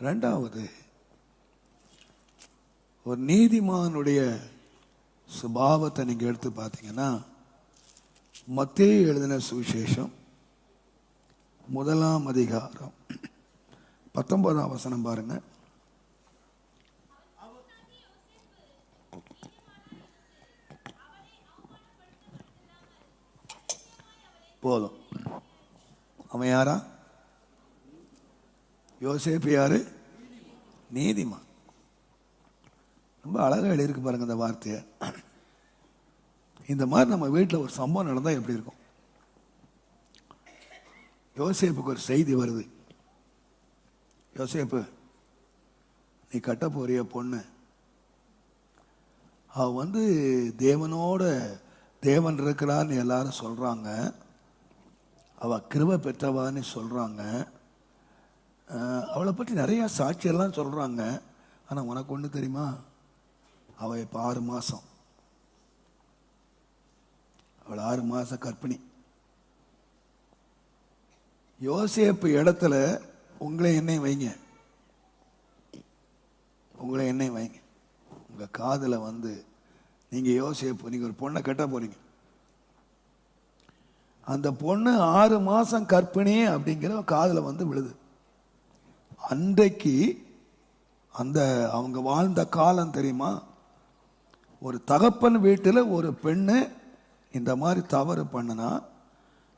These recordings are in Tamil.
ரெண்டாவது ஒரு நீதிமானுடைய சுபாவத்தை நீங்கள் எடுத்து பார்த்தீங்கன்னா மத்திய எழுதின சுவிசேஷம் முதலாம் அதிகாரம் பத்தொன்பதாம் வசனம் பாருங்க. போதும். அவன் யாரா? யோசேப்பு யாரு? நீதிமான் ரொம்ப அழகாக எழுதியிருக்கு பாருங்க இந்த வார்த்தையை. இந்த மாதிரி நம்ம வீட்டில் ஒரு சம்பவம் நடந்தால் எப்படி இருக்கும்? யோசேப்புக்கு ஒரு செய்தி வருது. யோசேப்பு நீ கட்ட போறிய பொண்ணு? அவ வந்து தேவனோட தேவன் இருக்கிறான்னு எல்லாரும் சொல்றாங்க. அவ கிருப பெற்றவான்னு சொல்றாங்க. அவளை பற்றி நிறையா சாட்சியெல்லாம் சொல்கிறாங்க ஆனால் உனக்கு ஒன்று தெரியுமா? அவள் இப்போ ஆறு மாதம் அவள் ஆறு மாதம் கற்பிணி யோசேப்பு இடத்துல உங்களை என்னையும் வைங்க. உங்களை என்னையும் வைங்க. உங்கள் காதில் வந்து நீங்கள் யோசேப்பு நீங்கள் ஒரு பொண்ணை கட்ட போகிறீங்க அந்த பொண்ணு ஆறு மாதம் கற்பிணி அப்படிங்கிற காதில் வந்து விழுது. அன்றைக்கு அந்த அவங்க வாழ்ந்த காலம் தெரியுமா? ஒரு தகப்பன் வீட்டில் ஒரு பெண்ணு இந்த மாதிரி தவறு பண்ணுனா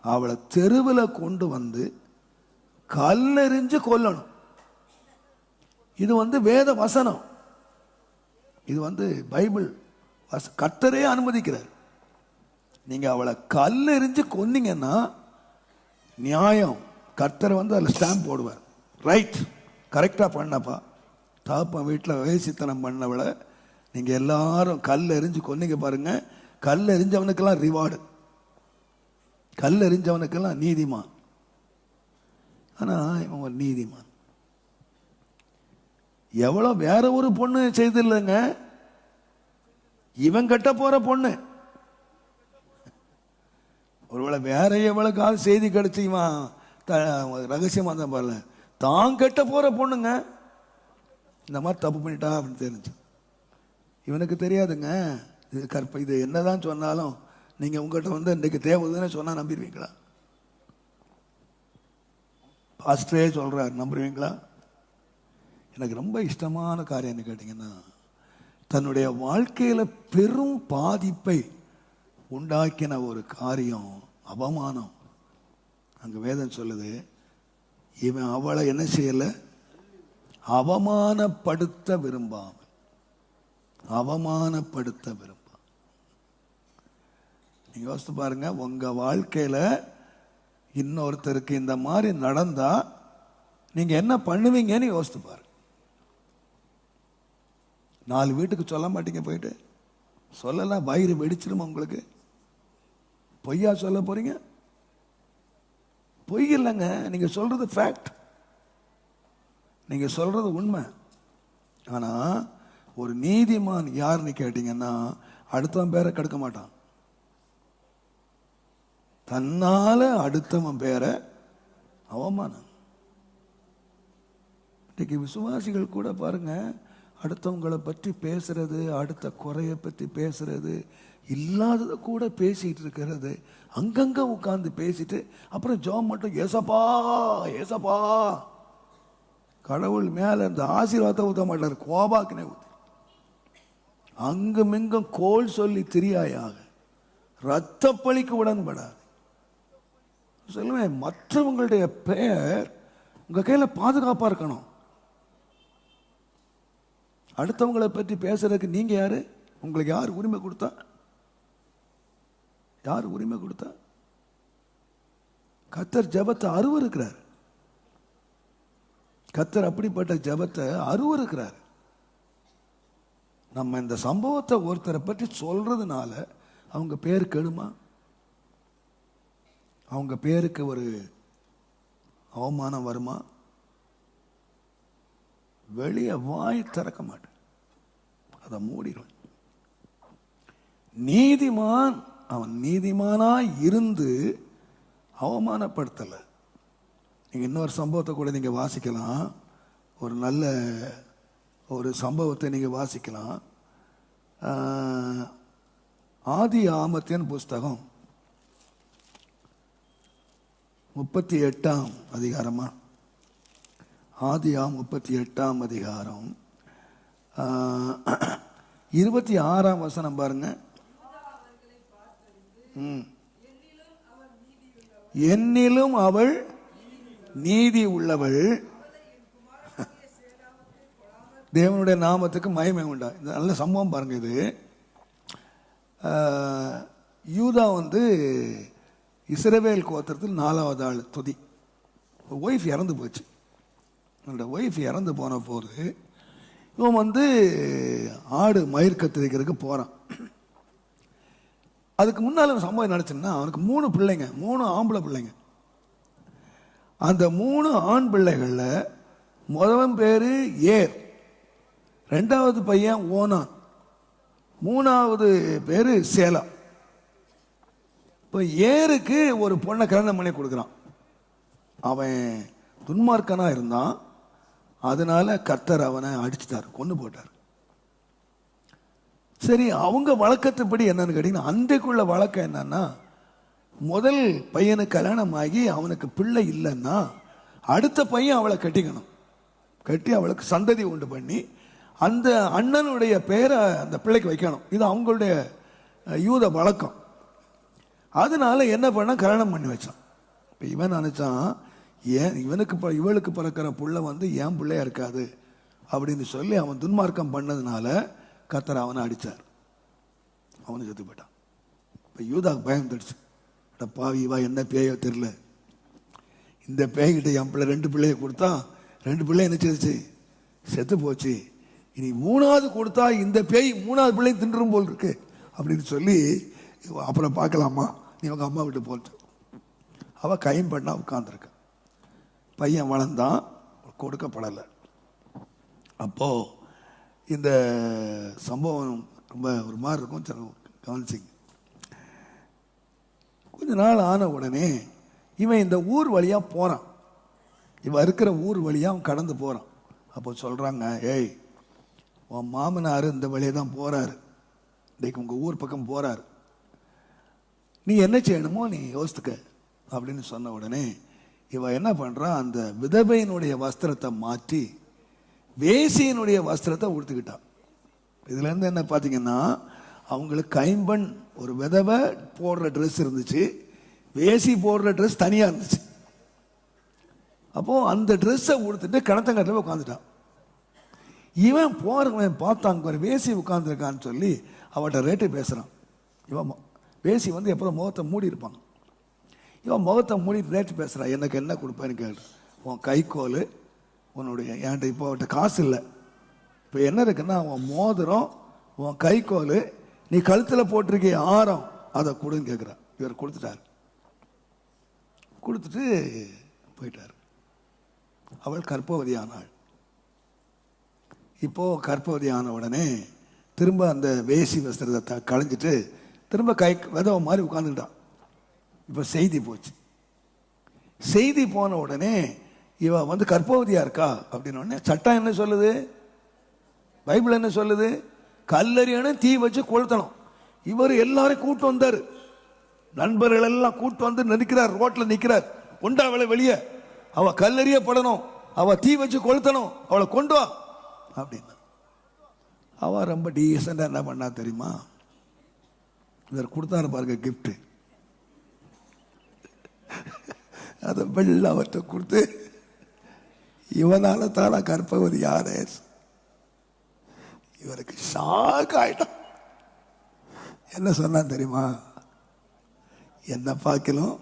அவளை தெருவில் கொண்டு வந்து கல்லெறிஞ்சு கொல்லணும். இது வந்து வேத வசனம். இது வந்து பைபிள் வச கத்தரே அனுமதிக்கிறார். நீங்கள் அவளை கல்லெறிஞ்சு கொன்னீங்கன்னா நியாயம். கர்த்தர் வந்து அதில் ஸ்டாம்ப் போடுவார். ரைட் கரெக்டாக பண்ணப்பா. தாப்பன் வீட்டில் வேசித்தனம் பண்ணவளை நீங்கள் எல்லாரும் கல் எரிஞ்சு கொன்னீங்க பாருங்கள் கல் எறிஞ்சவனுக்கெல்லாம் ரிவார்டு கல் எறிஞ்சவனுக்கெல்லாம் நீதிமான். ஆனால் இவன் ஒரு நீதிமான். எவ்வளோ வேற ஒரு பொண்ணு செய்தில்லைங்க. இவன் கட்ட போகிற பொண்ணு. ஒருவேளை வேற எவ்வளவுக்காவது செய்தி கிடைச்சு த- ரகசியமாக தான் பாருல தான் கெட்ட போற பொண்ணுங்க. இந்த மாதிரி தப்பு பண்ணிட்டா அப்படின்னு தெரிஞ்சு. இவனுக்கு தெரியாதுங்க. இது கற்ப இது என்னதான் சொன்னாலும் நீங்க உங்ககிட்ட வந்து இன்றைக்கு தேவைதுன்னு சொன்னா நம்பிடுவீங்களா? பாஸ்டரே சொல்றாரு நம்புவீங்களா எனக்கு ரொம்ப இஷ்டமான காரியம் என்ன கேட்டீங்கன்னா தன்னுடைய வாழ்க்கையில பெரும் பாதிப்பை உண்டாக்கின ஒரு காரியம் அவமானம். அங்கே வேதம் சொல்லுது இவன் அவளை என்ன செய்யல? அவமானப்படுத்த விரும்பாமல். அவமானப்படுத்த விரும்பான் நீங்க யோசித்து பாருங்க உங்க வாழ்க்கையில இன்னொருத்தருக்கு இந்த மாதிரி நடந்தா நீங்க என்ன பண்ணுவீங்கன்னு யோசித்து பாருங்க. நாலு வீட்டுக்கு சொல்ல மாட்டீங்க போயிட்டு? சொல்லலாம் வயிறு வெடிச்சிருமா உங்களுக்கு? பொய்யா சொல்ல போறீங்க? பொய் இல்லைங்க. நீங்க சொல்றது ஃபேக்ட் நீங்க சொல்றது உண்மை. ஆனா ஒரு நீதிமான் யாருன்னு கேட்டீங்கன்னா அடுத்தவன் பேரை கெடுக்க மாட்டான். தன்னால அடுத்தவன் பேரை அவமானம். இன்னைக்கு விசுவாசிகள் கூட பாருங்க அடுத்தவங்களை பற்றி பேசுறது அடுத்த குறைய பற்றி பேசுறது இல்லாததை கூட பேசிகிட்டு இருக்கிறது. அங்கங்கே உட்காந்து பேசிட்டு அப்புறம் ஜோம் மட்டும் ஏசப்பா ஏசப்பா. கடவுள் மேலே இந்த ஆசீர்வாதத்தை ஊற்ற மாட்டார் கோபாக்கினே ஊத்து. அங்கும் இங்கும் கோல் சொல்லி திரியாயாக ரத்தப்பழிக்கு உடன்படாது. சொல்லுவேன் மற்றவங்களுடைய பெயர் உங்கள் கையில் பாதுகாப்பாக இருக்கணும். அடுத்தவங்களை பற்றி பேசுறதுக்கு நீங்கள் யார்? உங்களுக்கு யார் உரிமை கொடுத்தா? யார் உரிமை கொடுத்தா? கத்தர் ஜபத்தை அருவருக்கிறார். கத்தர் அப்படிப்பட்ட ஜபத்தை அருவருக்கிறார். நம்ம இந்த சம்பவத்தை ஒருத்தரை பற்றி சொல்றதுனால அவங்க பேர் கெடுமா? அவங்க பேருக்கு ஒரு அவமானம் வருமா? வெளியே வாய் திறக்க மாட்டேன். அதை மூடிடுவேன். நீதிமான் அவன் நீதிமானாக இருந்து அவமானப்படுத்தலை. நீங்கள் இன்னொரு சம்பவத்தை கூட நீங்கள் வாசிக்கலாம். ஒரு நல்ல ஒரு சம்பவத்தை நீங்கள் வாசிக்கலாம். ஆதி ஆமத்தின் புஸ்தகம் முப்பத்தி எட்டாம் அதிகாரமா? ஆதியாம் முப்பத்தி எட்டாம் அதிகாரம். இருபத்தி ஆறாம் வசனம் பாருங்கள் என்னிலும் அவள் நீதி உள்ளவள். தேவனுடைய நாமத்துக்கு மயமே உண்டா? இந்த நல்ல சம்பவம் பாருங்க இது. யூதா வந்து இஸ்ரவேல் கோத்திரத்தில் நாலாவது ஆள் துதி. ஒய்ஃப் இறந்து போச்சு. என்னோட ஒய்ஃப் இறந்து போன போது இவன் வந்து ஆடு மயிர் கத்திரிக்கிறதுக்கு போகிறான் அதுக்கு முன்னால் ஒரு சம்பவம் நடச்சுன்னா அவனுக்கு மூணு பிள்ளைங்க மூணு ஆம்பளை பிள்ளைங்க. அந்த மூணு ஆண் பிள்ளைகளில் முதவன் பேர் ஏர் ரெண்டாவது பையன் ஓனான் மூணாவது பேர் சேலம் இப்போ ஏருக்கு ஒரு பொண்ணை கல்யாணம் பண்ணி கொடுக்குறான். அவன் துன்மார்க்கனாக இருந்தான் அதனால கர்த்தர் அவனை அடிச்சுட்டார் கொண்டு போட்டார். சரி அவங்க வழக்கத்துப்படி என்னன்னு கேட்டீங்கன்னா அன்றைக்குள்ள வழக்கம் என்னன்னா முதல் பையனுக்கு கல்யாணம் ஆகி அவனுக்கு பிள்ளை இல்லைன்னா அடுத்த பையன் அவளை கட்டிக்கணும். கட்டி அவளுக்கு சந்ததி உண்டு பண்ணி அந்த அண்ணனுடைய பேரை அந்த பிள்ளைக்கு வைக்கணும். இது அவங்களுடைய யூத வழக்கம். அதனால என்ன பண்ண கல்யாணம் பண்ணி வச்சான். இப்போ இவன் நினச்சான் ஏன் இவனுக்கு இவளுக்கு பிறக்கிற புள்ள வந்து ஏன் பிள்ளையா இருக்காது? அப்படின்னு சொல்லி அவன் துன்மார்க்கம் பண்ணதுனால கத்தர் அவனை அடித்தார் அவனு செத்து போயிட்டான். இப்போ யூதாக்கு பயம் தடிச்சு பாவிவா என்ன பேயோ தெரில இந்த பேய்கிட்ட என் பிள்ளை ரெண்டு பிள்ளைய கொடுத்தா ரெண்டு பிள்ளை என்ன செய்துச்சு? செத்து போச்சு. இனி மூணாவது கொடுத்தா இந்த பேய் மூணாவது பிள்ளையும் தின்றும் போல் இருக்கு. அப்படின்னு சொல்லி அப்புறம் பார்க்கலாமா? நீ உங்க அம்மா விட்டு போச்சு அவள் கையும் பண்ணா உட்காந்துருக்க பையன் வளர்ந்தான் கொடுக்கப்படலை. அப்போது இந்த சம்பவம் ரொம்ப ஒரு மாதிரி இருக்கும் சில கவனிச்சிங்க. கொஞ்ச நாள் ஆன உடனே இவன் இந்த ஊர் வழியாக போகிறான் இவன் இருக்கிற ஊர் வழியாக அவன் கடந்து போகிறான் அப்போ சொல்கிறாங்க ஏய் உன் மாமனார் இந்த வழியை தான் போகிறாரு இன்றைக்கு உங்கள் ஊர் பக்கம் போகிறாரு நீ என்ன செய்யணுமோ நீ யோசித்துக்க அப்படின்னு சொன்ன உடனே இவன் என்ன பண்ணுறான் அந்த விதவையினுடைய வஸ்திரத்தை மாற்றி வேசியினுடைய வஸ்திரத்தை உடுத்துக்கிட்டான். இதுலேருந்து என்ன பார்த்தீங்கன்னா அவங்களுக்கு கைம்பெண் ஒரு விதவை போடுற ட்ரெஸ் இருந்துச்சு. வேசி போடுற ட்ரெஸ் தனியாக இருந்துச்சு. அப்போது அந்த ட்ரெஸ்ஸை உடுத்துட்டு கிணத்தங்கட்டில் உட்காந்துட்டான் இவன் போகிறவன் பார்த்தாங்க ஒரு வேசி உட்காந்துருக்கான்னு சொல்லி அவட்ட ரேட்டு பேசுகிறான் இவன் வேசி வந்து எப்போதும் முகத்தை மூடி இருப்பாங்க இவன் முகத்தை மூடி ரேட்டு பேசுகிறான் எனக்கு என்ன கொடுப்பேன்னு கேட்டு உன் கைக்கோல் உன்னுடைய என்கிட்ட இப்போ அவட்ட காசு இல்லை. இப்போ என்ன இருக்குன்னா உன் மோதிரம் உன் கைக்கோல் நீ கழுத்தில் போட்டிருக்கிய ஆரம் அதை கொடுன்னு கேட்குறான் இவர் கொடுத்துட்டார். கொடுத்துட்டு போயிட்டார். அவள் கற்பவதி ஆனாள் இப்போ கற்பவதி ஆன உடனே திரும்ப அந்த வேசி வஸ்திரத்தை த- களைஞ்சிட்டு திரும்ப கை விதவ மாதிரி உட்காந்துக்கிட்டான் இப்போ செய்தி போச்சு. செய்தி போன உடனே இவன் வந்து கர்ப்பவதியா இருக்கா? அப்படின்னு சட்டம் என்ன சொல்லுது? பைபிள் என்ன சொல்லுது? கல்லறியணும் தீ வச்சு கொளுத்தணும். இவர் எல்லாரும் கூட்டு வந்தார். நண்பர்கள் எல்லாம் கூட்டு வந்து நிற்கிறார் ரோட்டில் நிற்கிறார் கொண்டா அவளை வெளியே. அவ கல்லறியப்படணும். அவ தீ வச்சு கொளுத்தணும். அவளை கொண்டு வா. அப்படின்னு. அவ ரொம்ப டீசெண்டாக என்ன பண்ணா தெரியுமா? இவர் கொடுத்தாரு பாருங்க கிஃப்ட்டு அதை வெள்ள அவர்கிட்ட கொடுத்து. இவனால தானா கற்பவதி யாரு? இவருக்கு ஷாக் ஆயிட்டான் என்ன சொன்னான் தெரியுமா? என்ன பார்க்கலும்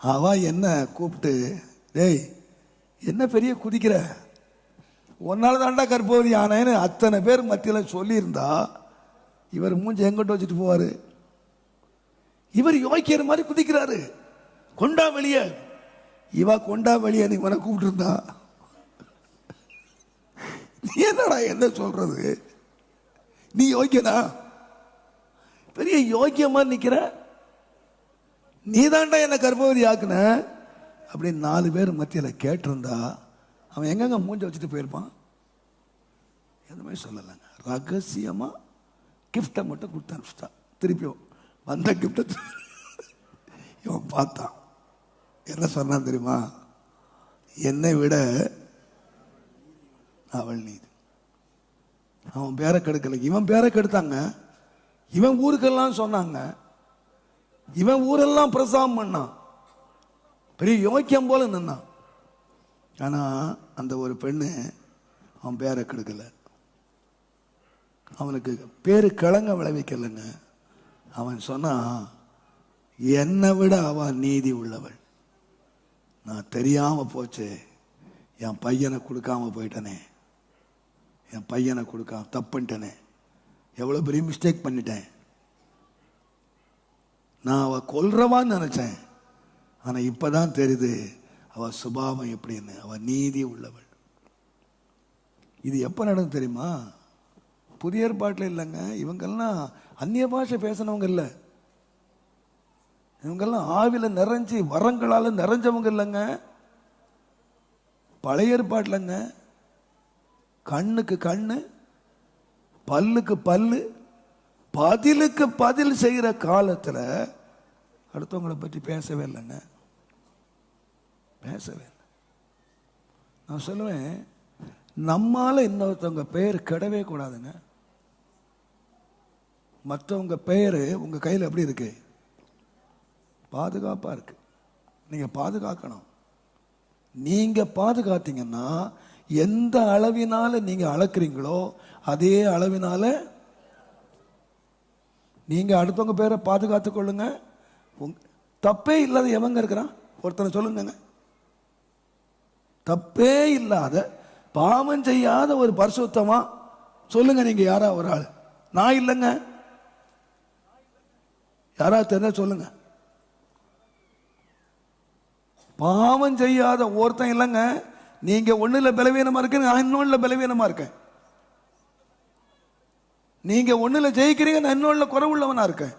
அவ என்ன கூப்பிட்டு டேய் என்ன பெரிய குதிக்கிற? உன்னால தாண்டா கற்பவதி யானைன்னு அத்தனை பேர் மத்தியில் சொல்லியிருந்தா இவர் மூஞ்சி எங்கிட்ட வச்சுட்டு போவார்? இவர் யோக்கியர் மாதிரி குதிக்கிறாரு. கொண்டா வெளியே இவா கொண்டா வெளியே நீ உன கூப்பிட்டுருந்தா? நீ என்னடா என்ன சொல்றது? நீ யோக்கியனா? பெரிய யோக்கியமா நிற்கிற நீ தாண்டா என்ன கர்ப்பவதி ஆக்குன. அப்படின்னு நாலு பேர் மத்தியில் கேட்டிருந்தா அவன் எங்கெங்க மூஞ்ச வச்சுட்டு போயிருப்பான்? எதுவுமே சொல்லலைங்க. ரகசியமாக கிஃப்டை மட்டும் கொடுத்து அனுப்பிச்சிட்டான் திருப்பியும் வந்த கிஃப்டை இவன் பார்த்தான். என்ன சொன்னான் தெரியுமா? என்னை விட அவள் நீதி. அவன் பேரை கெடுக்கல. இவன் பேரை கெடுத்தாங்க. இவன் ஊருக்கெல்லாம் சொன்னாங்க. இவன் ஊரெல்லாம் பிரசாதம் பண்ணான். பெரிய யோக்கியம் போல நின்னான். ஆனா அந்த ஒரு பெண்ணு அவன் பேரை கெடுக்கல. அவனுக்கு பேரு கிழங்க விளைவிக்கலைங்க. அவன் சொன்னான் என்னை விட அவன் நீதி உள்ளவள். நான் தெரியாமல் போச்சு. என் பையனை கொடுக்காம போயிட்டனே. என் பையனை கொடுக்காம தப்புன்ட்டனே எவ்வளோ பெரிய மிஸ்டேக் பண்ணிட்டேன். நான் அவள் கொல்றவான்னு ஆனால் இப்போ தான் தெரியுது அவள் சுபாவம் எப்படின்னு. அவள் நீதி உள்ளவள். இது எப்போ நடந்து தெரியுமா? புதிய ஏற்பாட்டில் இல்லைங்க. இவங்கெல்லாம் அந்நிய பாஷை பேசினவங்க இல்லை. இவங்கெல்லாம் ஆவில நிறைஞ்சு வரங்களால் நிறைஞ்சவங்க இல்லைங்க. பழைய ஏற்பாட்டிலங்க கண்ணுக்கு கண்ணு பல்லுக்கு பல்லு பதிலுக்கு பதில் செய்கிற காலத்தில் அடுத்தவங்களை பற்றி பேசவே இல்லைங்க. பேசவே இல்லை. நான் சொல்லுவேன் நம்மால் இன்னொருத்தவங்க பெயர் கெடவே கூடாதுங்க. மற்றவங்க பெயர் உங்கள் கையில் எப்படி இருக்குது பாதுகாப்பாக இருக்குது நீங்கள் பாதுகாக்கணும். நீங்கள் பாதுகாத்தீங்கன்னா எந்த அளவினால் நீங்கள் அளக்குறீங்களோ அதே அளவினால நீங்கள் அடுத்தவங்க பேரை பாதுகாத்து கொள்ளுங்க. உங் தப்பே இல்லாத எவங்க இருக்கிறான்? ஒருத்தனை சொல்லுங்க தப்பே இல்லாத பாவம் செய்யாத ஒரு பரிசுத்தமாக சொல்லுங்க நீங்கள் யாரா ஒரு ஆள். நான் இல்லைங்க. யாராவது தெரிஞ்சால் சொல்லுங்கள் பாவம் செய்யாத ஒருத்தன் இல்லைங்க. நீங்க ஒன்றில் பலவீனமா இருக்கு நான் இன்னொன்றில் பலவீனமா இருக்கேன். நீங்க ஒன்றில் ஜெயிக்கிறீங்க நான் இன்னொன்றில் குறைவுள்ளவனா இருக்கேன்.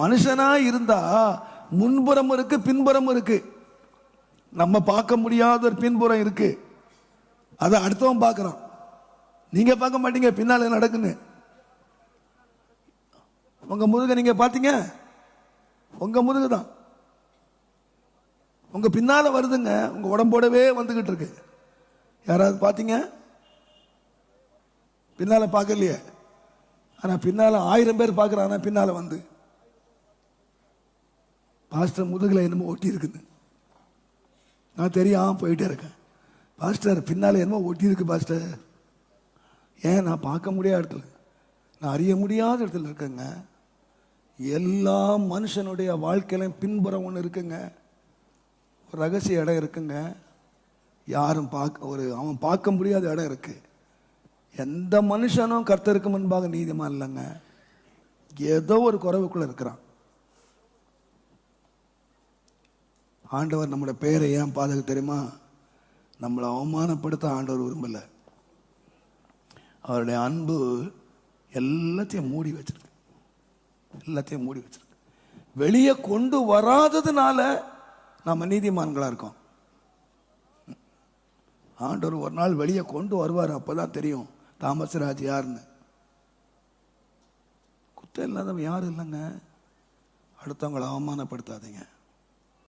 மனுஷனா இருந்தா முன்புறம் இருக்கு பின்புறம் இருக்கு. நம்ம பார்க்க முடியாத ஒரு பின்புறம் இருக்கு. அதை அடுத்தவன் பார்க்குறான். நீங்கள் பார்க்க மாட்டீங்க பின்னால் நடக்குன்னு. உங்கள் முதுகை நீங்கள் பார்த்தீங்க? உங்கள் முதுகு தான் உங்க பின்னால வருதுங்க. உங்க உடம்போடவே வந்துகிட்டு இருக்கு யாராவது பார்த்தீங்க? பின்னால பார்க்கலையே. ஆனா பின்னால ஆயிரம் பேர் பார்க்கறாங்க பின்னால வந்து. பாஸ்டர் முதுகில் என்னமோ ஒட்டி இருக்குது நான் தெரியாம போயிட்டே இருக்கேன். பாஸ்டர் பின்னால என்னமோ ஒட்டி இருக்கு பாஸ்டர். ஏன் நான் பார்க்க முடியாத இடத்துல? நான் அறிய முடியாத இடத்துல இருக்கேங்க. எல்லா மனுஷனுடைய வாழ்க்கையிலும் பின்புறம் ஒன்று இருக்குங்க. ஒரு ரகசிய இடம் இருக்குங்க. யாரும் பார்க்க ஒரு அவன் பார்க்க முடியாத இடம் இருக்கு. எந்த மனுஷனும் கர்த்தருக்கு முன்பாக நீதிமான் இல்லைங்க. ஏதோ ஒரு குறைவுக்குள்ள இருக்கிறான். ஆண்டவர் நம்மளோட பெயரை ஏன் பாதுகாக்க தெரியுமா? நம்மளை அவமானப்படுத்த ஆண்டவர் விரும்பல. அவருடைய அன்பு எல்லாத்தையும் மூடி வச்சிருக்கு. எல்லாத்தையும் மூடி வச்சிருக்கு. வெளியே கொண்டு வராததுனால நம்ம நீதிமான்களாக இருக்கோம். ஆண்டவர் ஒரு நாள் வெளியே கொண்டு வருவார் அப்பதான் தெரியும் தாமசராஜ் யாருன்னு. குத்தம் இல்லாதவன் யாரும் இல்லைங்க. அடுத்தவங்களை அவமானப்படுத்தாதீங்க.